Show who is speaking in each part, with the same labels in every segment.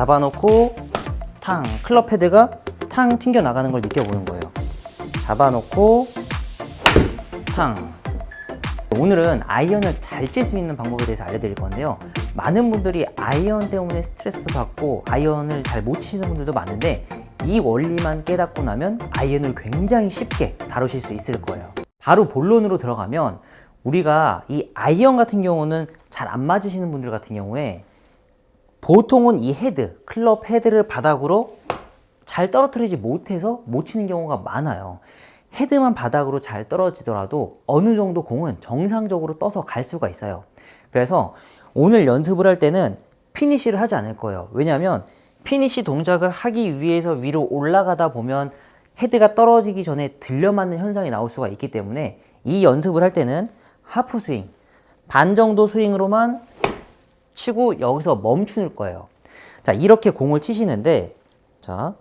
Speaker 1: 잡아놓고 탕 클럽 헤드가 탕 튕겨 나가는 걸 느껴보는 거예요. 잡아놓고 탕 오늘은 아이언을 잘 칠 수 있는 방법에 대해서 알려드릴 건데요. 많은 분들이 아이언 때문에 스트레스 받고 아이언을 잘 못 치시는 분들도 많은데 이 원리만 깨닫고 나면 아이언을 굉장히 쉽게 다루실 수 있을 거예요. 바로 본론으로 들어가면 우리가 이 아이언 같은 경우는 잘 안 맞으시는 분들 같은 경우에 보통은 이 헤드, 클럽 헤드를 바닥으로 잘 떨어뜨리지 못해서 못 치는 경우가 많아요. 헤드만 바닥으로 잘 떨어지더라도 어느 정도 공은 정상적으로 떠서 갈 수가 있어요. 그래서 오늘 연습을 할 때는 피니시를 하지 않을 거예요. 왜냐하면 피니시 동작을 하기 위해서 위로 올라가다 보면 헤드가 떨어지기 전에 들려맞는 현상이 나올 수가 있기 때문에 이 연습을 할 때는 하프 스윙, 반 정도 스윙으로만 치고 여기서 멈추는 거예요. 자, 이렇게 공을 치시는데, 자.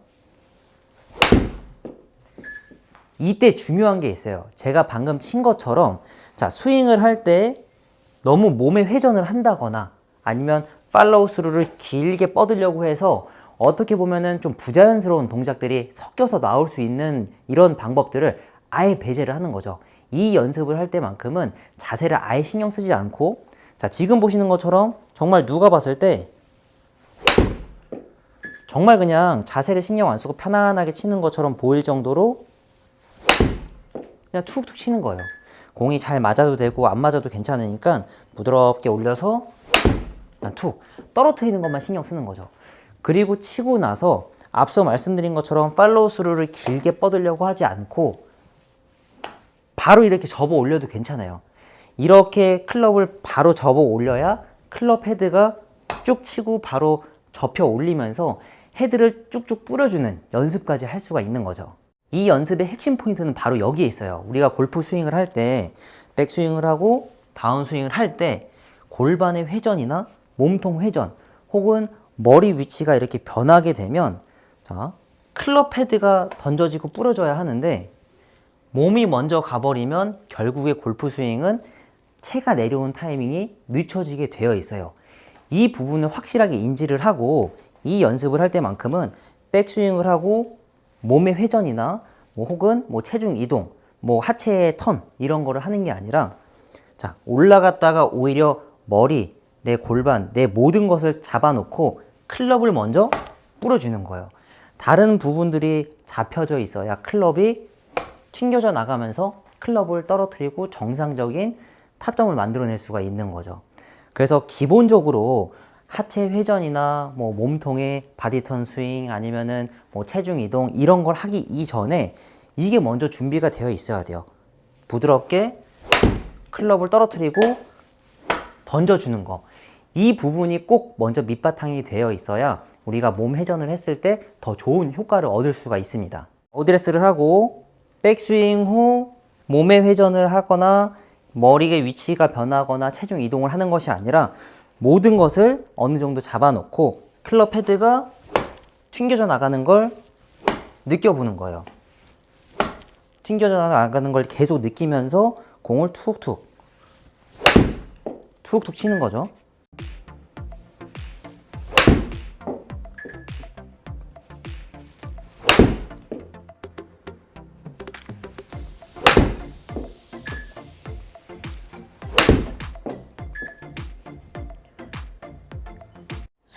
Speaker 1: 이때 중요한 게 있어요. 제가 방금 친 것처럼, 자, 스윙을 할 때 너무 몸에 회전을 한다거나 아니면 팔로우 스루를 길게 뻗으려고 해서 어떻게 보면은 좀 부자연스러운 동작들이 섞여서 나올 수 있는 이런 방법들을 아예 배제를 하는 거죠. 이 연습을 할 때만큼은 자세를 아예 신경 쓰지 않고 자, 지금 보시는 것처럼 정말 누가 봤을 때 정말 그냥 자세를 신경 안 쓰고 편안하게 치는 것처럼 보일 정도로 그냥 툭툭 치는 거예요. 공이 잘 맞아도 되고 안 맞아도 괜찮으니까 부드럽게 올려서 그냥 툭 떨어뜨리는 것만 신경 쓰는 거죠. 그리고 치고 나서 앞서 말씀드린 것처럼 팔로우 스루를 길게 뻗으려고 하지 않고 바로 이렇게 접어 올려도 괜찮아요. 이렇게 클럽을 바로 접어 올려야 클럽 헤드가 쭉 치고 바로 접혀 올리면서 헤드를 쭉쭉 뿌려주는 연습까지 할 수가 있는 거죠. 이 연습의 핵심 포인트는 바로 여기에 있어요. 우리가 골프 스윙을 할 때 백스윙을 하고 다운 스윙을 할 때 골반의 회전이나 몸통 회전 혹은 머리 위치가 이렇게 변하게 되면 자, 클럽 헤드가 던져지고 뿌려져야 하는데 몸이 먼저 가버리면 결국에 골프 스윙은 채가 내려온 타이밍이 늦춰지게 되어 있어요. 이 부분을 확실하게 인지를 하고 이 연습을 할 때만큼은 백스윙을 하고 몸의 회전이나 뭐 혹은 뭐 체중 이동, 뭐 하체의 턴 이런 거를 하는 게 아니라 자 올라갔다가 오히려 머리, 내 골반, 내 모든 것을 잡아놓고 클럽을 먼저 뿌려주는 거예요. 다른 부분들이 잡혀져 있어야 클럽이 튕겨져 나가면서 클럽을 떨어뜨리고 정상적인 타점을 만들어낼 수가 있는 거죠. 그래서 기본적으로 하체 회전이나 뭐 몸통의 바디턴 스윙 아니면은 뭐 체중 이동 이런 걸 하기 이전에 이게 먼저 준비가 되어 있어야 돼요. 부드럽게 클럽을 떨어뜨리고 던져주는 거. 이 부분이 꼭 먼저 밑바탕이 되어 있어야 우리가 몸 회전을 했을 때 더 좋은 효과를 얻을 수가 있습니다. 어드레스를 하고 백스윙 후 몸의 회전을 하거나 머리의 위치가 변하거나 체중 이동을 하는 것이 아니라 모든 것을 어느 정도 잡아놓고 클럽 헤드가 튕겨져 나가는 걸 느껴보는 거예요. 튕겨져 나가는 걸 계속 느끼면서 공을 툭툭 툭툭 치는 거죠.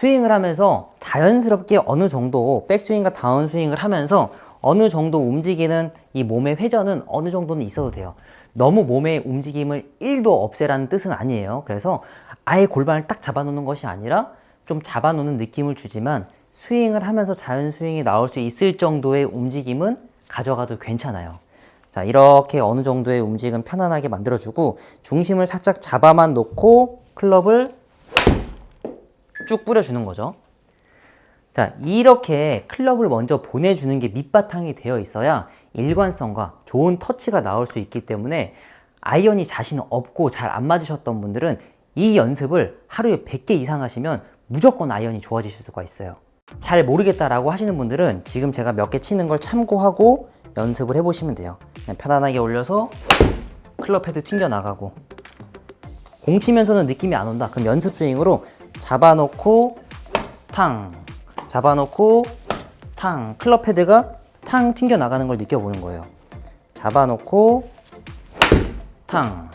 Speaker 1: 스윙을 하면서 자연스럽게 어느 정도 백스윙과 다운스윙을 하면서 어느 정도 움직이는 이 몸의 회전은 어느 정도는 있어도 돼요. 너무 몸의 움직임을 1도 없애라는 뜻은 아니에요. 그래서 아예 골반을 딱 잡아놓는 것이 아니라 좀 잡아놓는 느낌을 주지만 스윙을 하면서 자연 스윙이 나올 수 있을 정도의 움직임은 가져가도 괜찮아요. 자, 이렇게 어느 정도의 움직임 편안하게 만들어주고 중심을 살짝 잡아만 놓고 클럽을 쭉 뿌려주는 거죠. 자, 이렇게 클럽을 먼저 보내주는 게 밑바탕이 되어 있어야 일관성과 좋은 터치가 나올 수 있기 때문에 아이언이 자신 없고 잘 안 맞으셨던 분들은 이 연습을 하루에 100개 이상 하시면 무조건 아이언이 좋아지실 수가 있어요. 잘 모르겠다라고 하시는 분들은 지금 제가 몇 개 치는 걸 참고하고 연습을 해보시면 돼요. 그냥 편안하게 올려서 클럽 헤드 튕겨 나가고 공 치면서는 느낌이 안 온다. 그럼 연습 스윙으로 잡아놓고 탕. 잡아놓고 탕. 클럽 헤드가 탕 튕겨 나가는 걸 느껴보는 거예요. 잡아놓고 탕